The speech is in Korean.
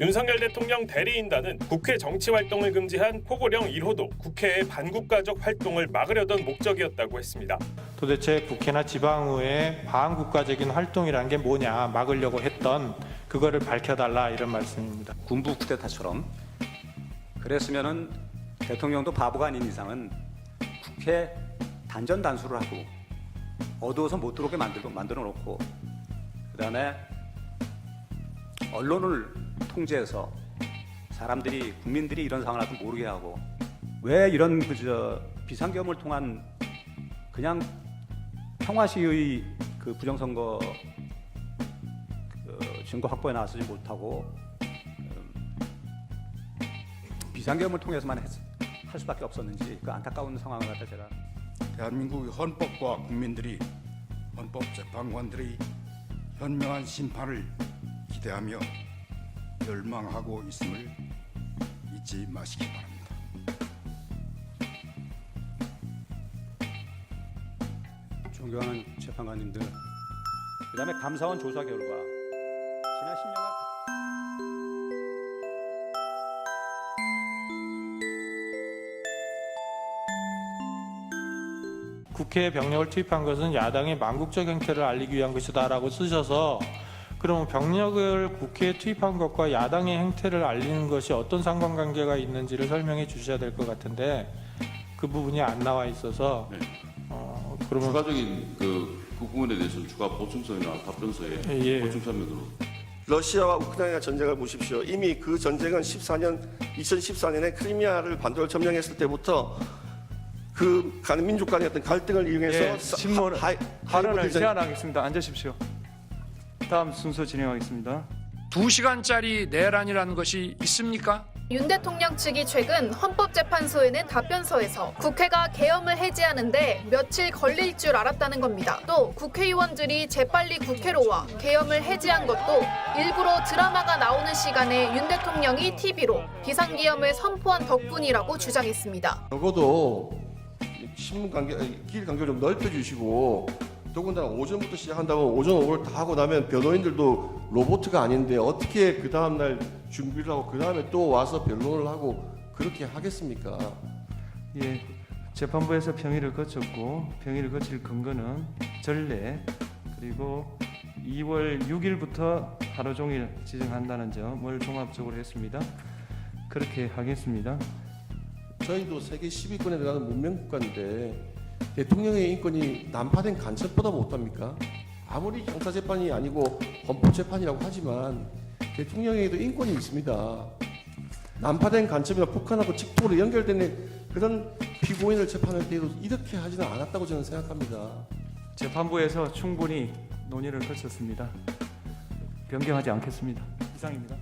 윤석열 대통령 대리인단은 국회 정치 활동을 금지한 포고령 1호도 국회의 반국가적 활동을 막으려던 목적이었다고 했습니다. 도대체 국회나 지방의회의 반국가적인 활동이라는 게 뭐냐 막으려고 했던 그거를 밝혀달라 이런 말씀입니다. 군부 쿠데타처럼 그랬으면은 대통령도 바보가 아닌 이상은 국회 단전 단수를 하고 어두워서 못 들어오게 만들고 만들어 놓고 그다음에 언론을 통제해서 사람들이 국민들이 이런 상황을 아직 모르게 하고 왜 이런 그저 비상경을 통한 그냥 평화시의 그 부정선거 그 증거 확보에 나서지 못하고 비상계엄을 통해서만 했, 할 수밖에 없었는지 그 안타까운 상황을 갖다 제가 대한민국의 헌법과 국민들이 헌법재판관들의 현명한 심판을 기대하며 열망하고 있음을 잊지 마시기 바랍니다. 존경하는 재판관님들 그 다음에 감사원 조사 결과 지난 10년간 국회에 병력을 투입한 것은 야당의 망국적 행태를 알리기 위한 것이다라고 쓰셔서 그러면 병력을 국회에 투입한 것과 야당의 행태를 알리는 것이 어떤 상관관계가 있는지를 설명해 주셔야 될 것 같은데 그 부분이 안 나와 있어서 네. 어, 그러면 추가적인 그, 그 부분에 대해서는 추가 보충서나 답변서에 예. 보충 참여로 러시아와 우크라이나 전쟁을 보십시오. 이미 그 전쟁은 14년 2014년에 크리미아를 반도를 점령했을 때부터 그 간- 민족 간의 어떤 갈등을 이용해서 예, 사- 신문 하- 하- 발언을 제안하겠습니다. 앉으십시오. 다음 순서 진행하겠습니다. 두시간짜리 내란이라는 것이 있습니까? 윤 대통령 측이 최근 헌법재판소에 는 답변서에서 국회가 계엄을 해제하는데 며칠 걸릴 줄 알았다는 겁니다. 또 국회의원들이 재빨리 국회로 와 계엄을 해제한 것도 일부러 드라마가 나오는 시간에 윤 대통령이 TV로 비상계엄을 선포한 덕분이라고 주장했습니다. 적어도 신문 간격, 아니, 길 간격을 좀 넓혀주시고 더군다나 오전부터 시작한다면 오전 오후를 다 하고 나면 변호인들도 로보트가 아닌데 어떻게 그 다음날 준비를 하고 그 다음에 또 와서 변론을 하고 그렇게 하겠습니까? 예, 재판부에서 평의를 거쳤고 평의를 거칠 근거는 전례 그리고 2월 6일부터 하루 종일 지정한다는 점을 종합적으로 했습니다. 그렇게 하겠습니다. 저희도 세계 10위권에 들어가는 문명국가인데 대통령의 인권이 난파된 간첩보다 못합니까? 아무리 형사재판이 아니고 헌법 재판이라고 하지만 대통령에게도 인권이 있습니다. 난파된 간첩이나 북한하고 직통으로 연결되는 그런 피고인을 재판할 때에도 이렇게 하지는 않았다고 저는 생각합니다. 재판부에서 충분히 논의를 거쳤습니다. 변경하지 않겠습니다. 이상입니다.